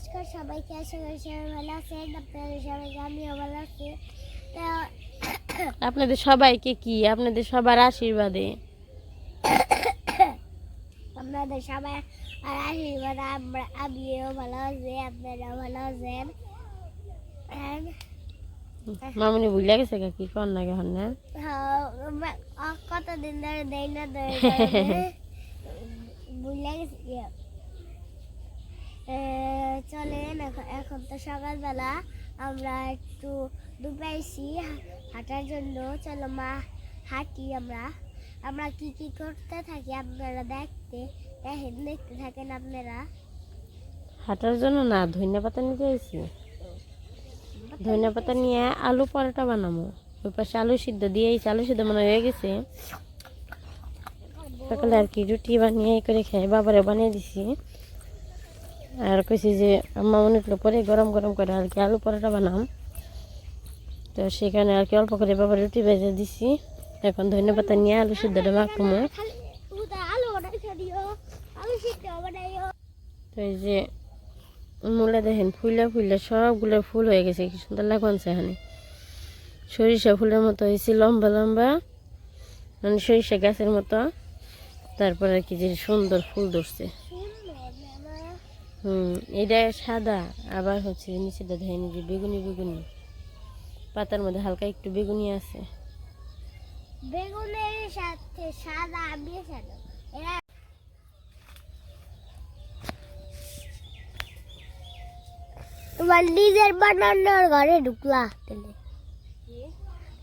নমস্কার সবাইকে আশা করি সবাই ভালো আছেন। আপনাদের সবাইকে আমিও ভালো আছি। তা আপনাদের সবাইকে কি? আপনাদের সবার আশীর্বাদে। আপনাদের সবাই আর আশীর্বাদ আমরা আমিও ভালো আছি আপনারাও ভালো আছেন। And, মামুনি ভুলে গেছে কি কর না কেন না হ্যাঁ, কতদিন ধরে দেই না। ভুলে গেছি ইয়ে। চলেন এখন এখন তো সকালবেলা। আমরা একটু দুপাইছি হাঁটার জন্য। চলো মা হাঁটি আমরা। আমরা কি কি করতে থাকি আপনারা দেখতে দেখেন দেখতে থাকেন আপনারা। হাঁটার জন্য না ধনিয়া পাতা নিতে আইছি। ধনিয়া পাতা নিয়ে আলু পরোটা বানাবো ওই পাশে আলু সিদ্ধ দিয়ে আইছি আলু সিদ্ধ মনে হয়ে গেছে। সকালে আর কি রুটি বানিয়ে এই করে খাই বাবারে বানিয়ে দিছি। আর কইছি যে, আম্মা উঠল পরে গরম গরম করে আর কি আলু পরোটা বানাম। তো সেখানে আর কি অল্প করে বাবার রুটি ভেজে দিছি। এখন ধনিয়া পাতা নিয়ে আলু সিদ্ধটা বানাইও তো এই যে, মূলা দেখেন ফুলে ফুলে সবগুলো ফুল হয়ে গেছে, কি সুন্দর লাগছে এখানে। সরিষা ফুলের মতো হয়েছে, লম্বা লম্বা মানে সরিষা গাছের মতো। তারপরে আর কি যে সুন্দর ফুল ধরছে। হুম এটা সাদা আবার হচ্ছে নিচেটা এই যে বেগুনি বেগুনি। পাতার মধ্যে হালকা একটু বেগুনি আছে। বেগুনের সাথে সাদা মেশানো এরা তোমার নিজের বানানোর ঘরে ঢুকলা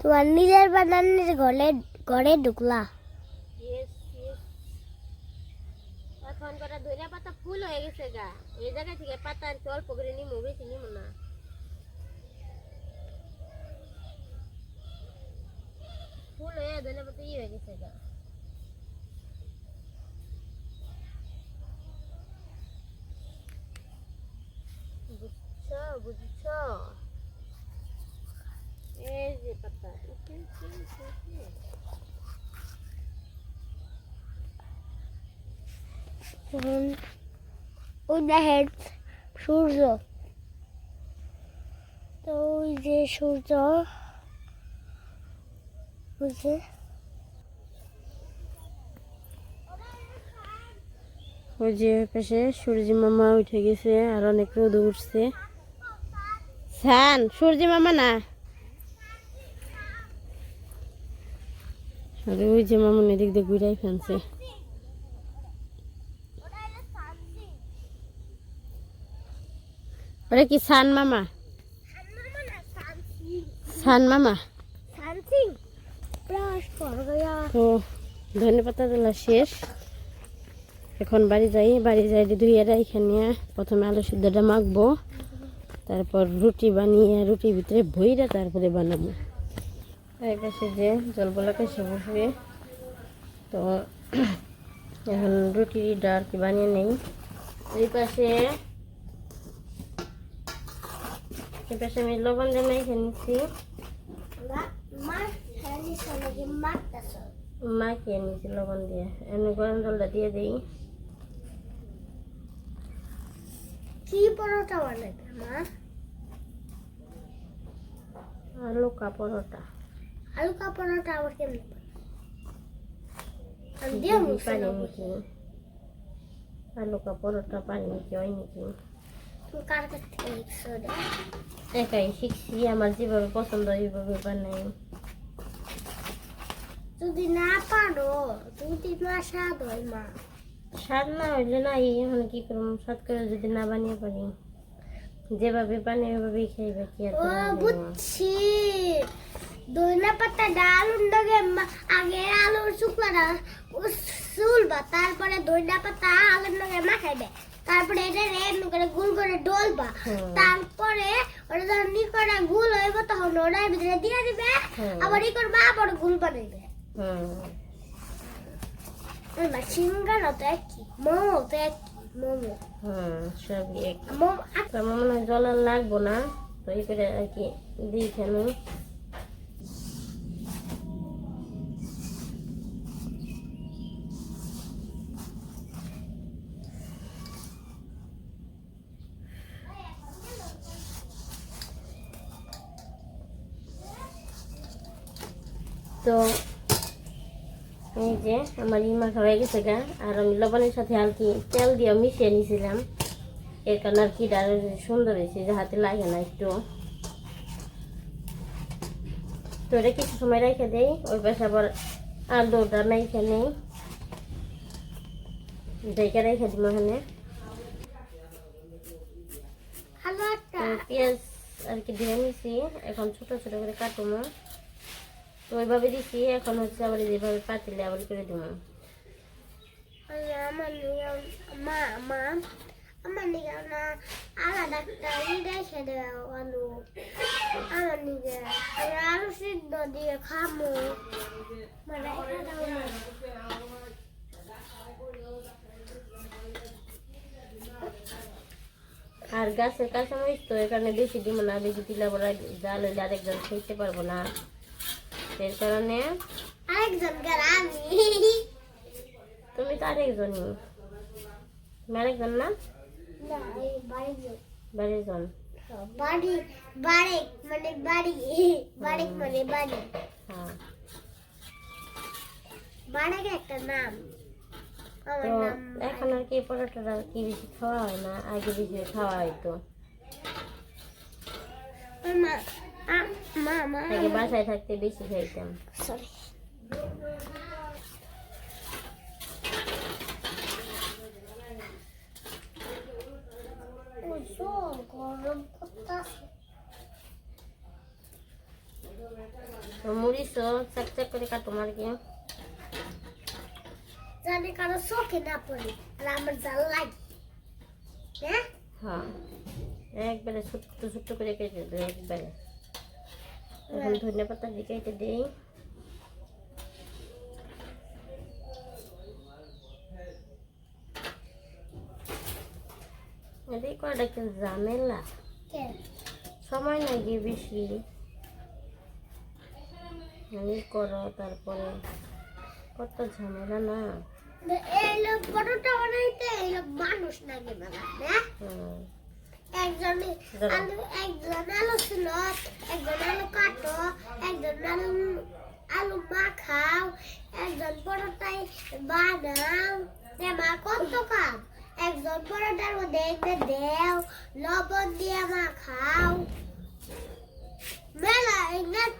তোমার নিজের বানানোর ঘরে ঘরে ঢুকলা এখন কটা ধনিয়া পাতা ফুল হয়ে গেছে গা। এই জায়গা থেকে পাতা আর অল্প করে নিমো, বেশি নিমো না। ফুল হয়ে ধনিয়া পাতা ই হয়ে গেছে গা। বুঝছ বুঝছ? এই যে পাতা দেখেন সূর্য। তো ওই যে সূর্য বুঝছে ওই যে পাশে সূর্যি মামা উঠে গেছে আর অনেক রোদ উঠছে। সান সূর্যি মামা না? আর ওই যে মামুন এদিক দিয়ে ঘুরাই ফেলছে। ওটা কি সান মামা? সান মামা? তো ধনে পাতা তোলা শেষ। এখন বাড়ি যাই বাড়ি যাই ধুয়ে এখানে প্রথমে আলু সিদ্ধটা মাখবো, তারপর রুটি বানিয়ে রুটির ভিতরে ভইরা তারপরে বানাবো। এক পাশে যে জল বলাকে সে বসবে তো, এখন রুটিটা আর কি বানিয়ে নেই। এই পাশে এই পাশে আমি লবণ জানাই খেয়ে নিচ্ছি মা হ্যানি সনকে মারতাছ মাখিয়ে নিয়েছি লবণ দিয়ে এমনি গরম জলটা দিয়ে দিই কি পরোটা বানাবে মা আলু কা পরোটা আলু কা পরোটা আবার কেমন আমি দিয়ে দিদি পারি নাকি আলু কা পরোটা পারি নাকি হয় নাকি তুমি কার কাছ থেকে শিখছো রে একাই শিখছি আমার যেভাবে পছন্দ ওইভাবে বানাই। যদি না পারো যদি না স্বাদ হয় মা। স্বাদ না হইলে না এখন কি করব? স্বাদ করে যদি না বানিয়ে পারি। যেভাবে বানিয়ে ওইভাবেই খাইবে কি আর? বুঝছি। দইনা পাতা ডাল উন্ডগে আগে আলুর চুলবা তারপরে দইনা পাতা আলুর লগে মাখাইবে তারপরে এটা এমনি করে গুল করে ডলবা। তারপরে ওটা যখন নি করে গুল হইব তখন ওটার ভিতরে দিয়ে দিবে আবার ই করবা আবার গুল বানাইবে। হুম না সিঙ্গারা তো একই মোমো তো একই মোমো। হুম সবই এক মোমো মনে হয় জল লাগবো না তো এই করে আর কি দিই কেন তো এই যে আমার ইমা খাওয়াই গেছে গা আর আমি লবণের সাথে আর কি তেল দিয়ে মিশিয়ে নিয়েছিলাম এর কারণে আর কি আরও সুন্দর হয়েছে যে হাতে লাগে না একটু। তো এটা কিছু সময় রেখে দেই ওই পাশে আবার আলুটা মেখে নেই ডেকে রেখে দিব তো পেঁয়াজ আর কি দিয়ে নিছি এখন ছোট ছোট করে কাটবো। তো ওইভাবে দিছি এখন হচ্ছে আবার যেভাবে পাতিলে আবার করে দিব। আমার নিয়ে মা মা আমার নিয়ে না আলাদা একটা রেখে দেও আলু। আমার আলু সিদ্ধ দিয়ে খামো। মানে আর গাছের কাঁচামরিচ তো এখানে বেশি দিব না বেশি দিলে আবার জাল হইলে আরেকজন খেতে পারব না। এর কারণে আরেকজন আমি। তুমি তো আরেকজনই। আরেকজন না? না এই বাড়ি বাড়ি বাড়ি মানে বাড়ি বাড়ি মানে বাড়ি। হ্যাঁ। বাড়ির একটা নাম। তো এখন আর কি পরোটাটা কি বেশি খাওয়া হয় না? আগে বেশি খাওয়া হয়তো আগে বাসায় থাকতে বেশি খাইতাম। সরি মরিচও চাক চাক করে কাটুম কি? জানি কারও চোখে না পড়ে আর আমার জাল লাগে। হ্যাঁ? হ্যাঁ। একবারে ছোট্ট ছোট্ট করে কেটে দেবো একবারে। এখন ধনে পাতা দিয়ে কেটে দিই। এদিকে কয়টা কি ঝামেলা? কে? সময় লাগে বেশি। এই করো তারপরে। কত ঝামেলা না। এই লোক পরোটা বানাইতে এই লোক মানুষ নাকি বানা হ্যাঁ। একজন আলু একজন আলু ছিল একজন আলু কাটো একজন আলু আলু মাখাও একজন পরোটাই বানাও। এমা কত কাম? একজন পরোটার মধ্যে একটু দেও লবণ দিয়ে মাখাও। মেলা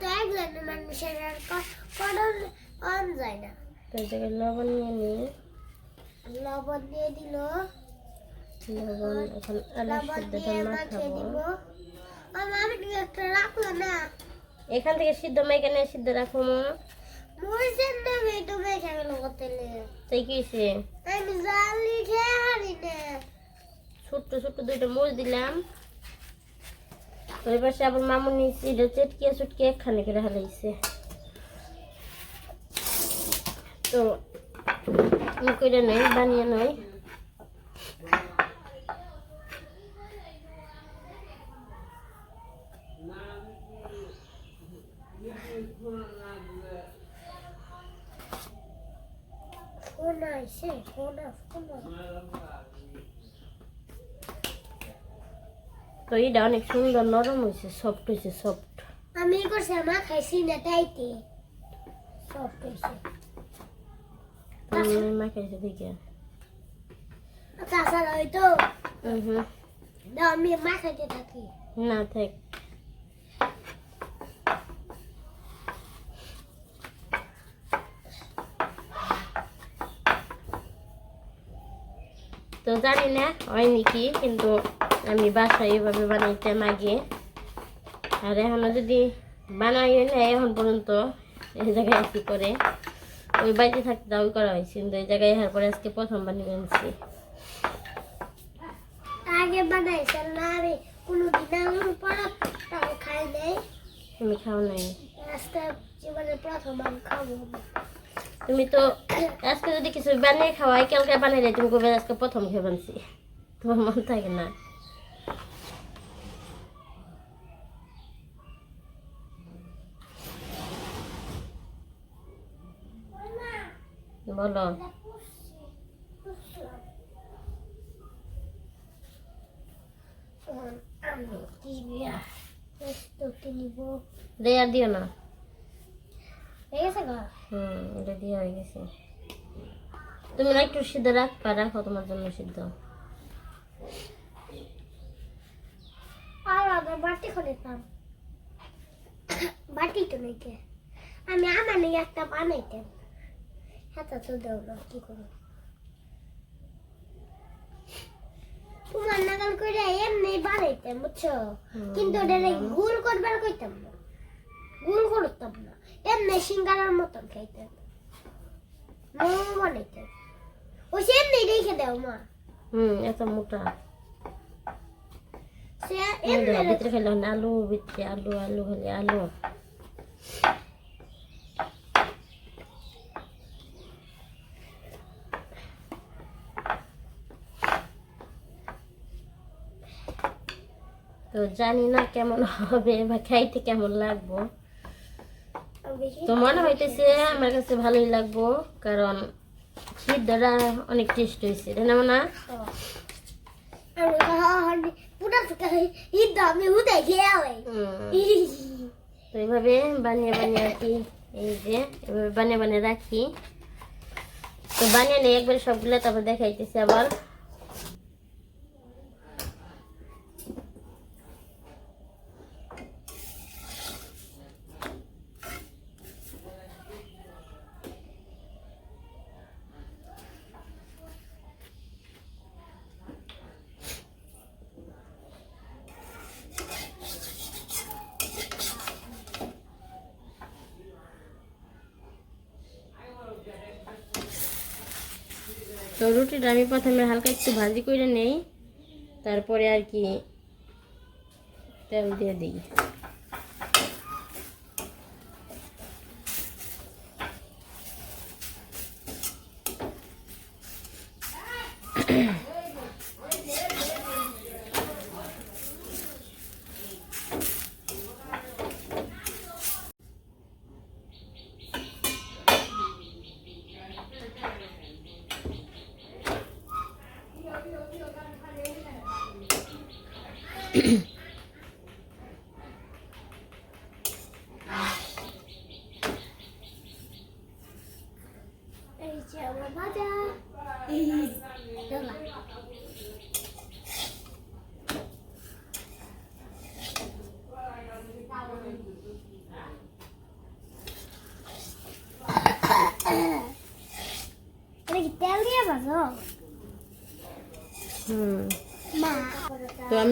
তো একজন মানুষের আর অন যায় না। তো লবণ নিয়ে নিই লবণ দিয়ে দিল। লবণ এখন আলু সিদ্ধটা মাখাবো এখান থেকে সিদ্ধ মেখে নিয়ে সিদ্ধ গেল হোটেলে তাই কি জাল লিখে হারি না। ছোট্ট ছোট্ট দুইটা মরিচ দিলাম। এবার সে আবার মামুনি এটা চেটকে চুটকে একখানে করে হালাইছে। তো করে নয় বানিয়ে নয় তো এটা অনেক সুন্দর নরম হয়েছে সফট হয়েছে সফট আমি করছি আমার খাইছি না তাইতে সব খাইছি তুমি মাখাইছে দেখে। তাছাড়া হয়তো। হুম। আমি মা খাইতে থাকি। না থাক। জানি না হয়নি কি কিন্তু আমি বাসায় এভাবে বানাইতাম আগে আর এখনও যদি বানাই না এখন পর্যন্ত এই জায়গায় কি করে ওই বাড়িতে থাকতে ওই করা হয়েছে কিন্তু এই জায়গায় এর পরে আজকে প্রথম বানিয়ে আনছি। আগে বানাইছে না আমি খাই নাই। খাও নাই। আজকে জীবনে প্রথম আমি খাব। তুমি তো আজকে যদি কিছু বানিয়ে খাওয়াই কালকে বানিয়ে তুমি কবে আজকে প্রথম খেয়ে বানছি। তোমার মন থাকে না। বলো। দিও না। গেছে গো? হুম এটা দিয়ে হয়ে গেছে। তুমি না একটু সিদ্ধ রাখবা রাখো তোমার জন্য সিদ্ধ। আর আগে বাটি করিতাম বাটি তো নেই আমি আমার নিয়ে একটা বানাইতাম। হাতে তো দেও না কি করব? তোমার নাগাল করে এমনি বানাইতাম বুঝছ? কিন্তু ওটা গুল করবার কইতাম না। গুল করতাম না। এমনি সিঙ্গারার মতন খাইতাম মোমো বানাইতাম ও সে এমনি রেখে দাও মা। হুম এত মোটা। সে এমনি ভিতরে খেলে না, আলু ভিতরে আলু আলু খালি আলু। তো জানি না কেমন হবে বা খাইতে কেমন লাগবো। তো মনে হইতেছে আমার কাছে ভালোই লাগবো, কারণ সিদ্ধটা অনেক টেস্ট হয়েছে, তাই না মনে? বানিয়ে বানিয়ে রাখি। তো বানিয়ে নিয়ে একবার সবগুলো তারপর দেখাইতেছি আবার। তো আমি প্রথমে হালকা একটু ভাজি করে নেই তারপরে আর কি তেল দিয়ে দিই।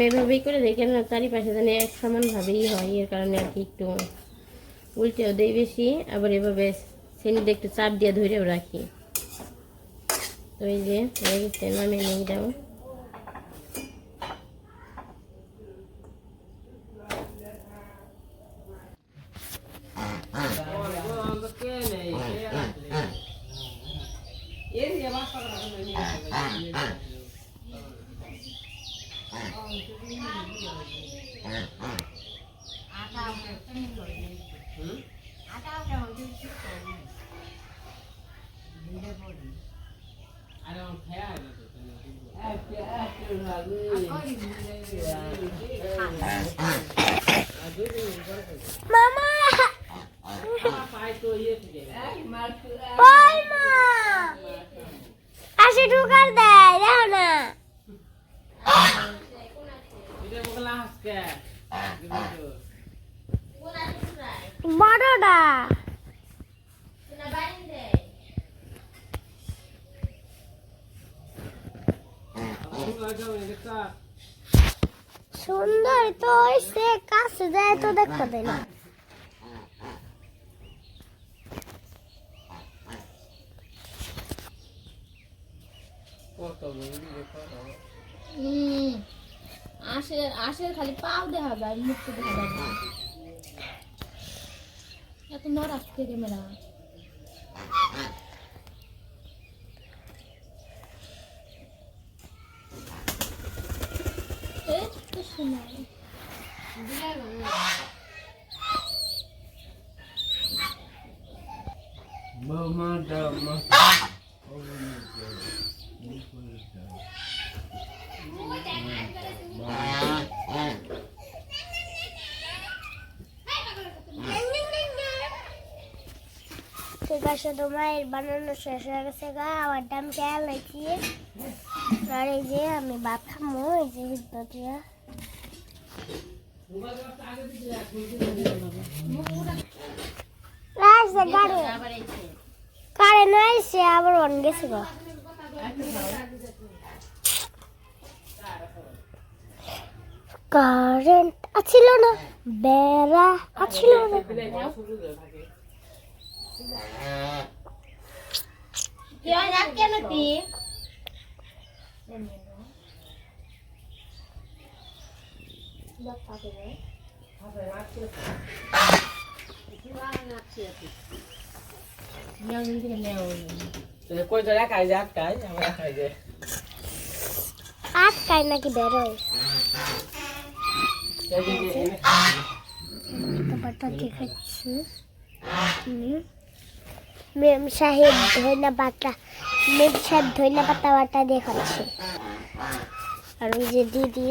আমি এভাবেই করে দেখি না চারিপাশে জানি এক সমানভাবেই হয়, এর কারণে আর কি একটু উল্টেও দেই বেশি, আবার এভাবে চিনিটা একটু চাপ দিয়ে ধরেও রাখি। তো এই যে, হয়ে নামিয়ে নিয়ে যাও। মামা। ওই মা। আসে ঢুকার দেয় দেখো না। বড়টা। সুন্দর তো সে কাছে যায় তো দেখতে দেয় না। খালি পাও দেখা যায়, মুখ তো দেখা যায় না। এত আসছে ক্যামেরা। ঠিক আছে তোমার বানানো শেষ হয়ে গেছে গা আবার দাম খেয়াল রাখি আর যে আমি বাপ খামো এই যে দিয়া। যে, কারেন্ট আইসে আবার অন গেছে গো। কারেন্ট আছিল না বেড়া আছিল না। কেন তুই তো একাই যায় আটকাই আমার একাই যায় আটকায় নাকি বেরোয় মেম সাহেব ধইনা পাতা মেম সাহেব ধইনা পাতা বাটা দেখাচ্ছে আর ওই যে দিদি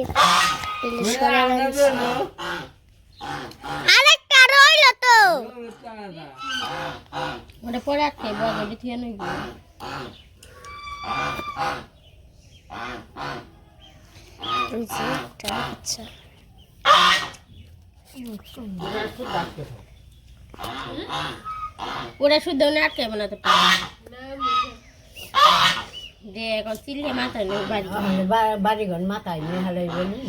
ইলিশ করা ওটা পরে আটকে বল ওটা থিয়ে নই ওই যে একটা আচ্ছা ওটা শুদ্ধ না আটকে না তো দে এখন চিল্লে মাথায় নেই বাড়ি বাড়ি ঘর মাথায় নিয়ে হালাই বলি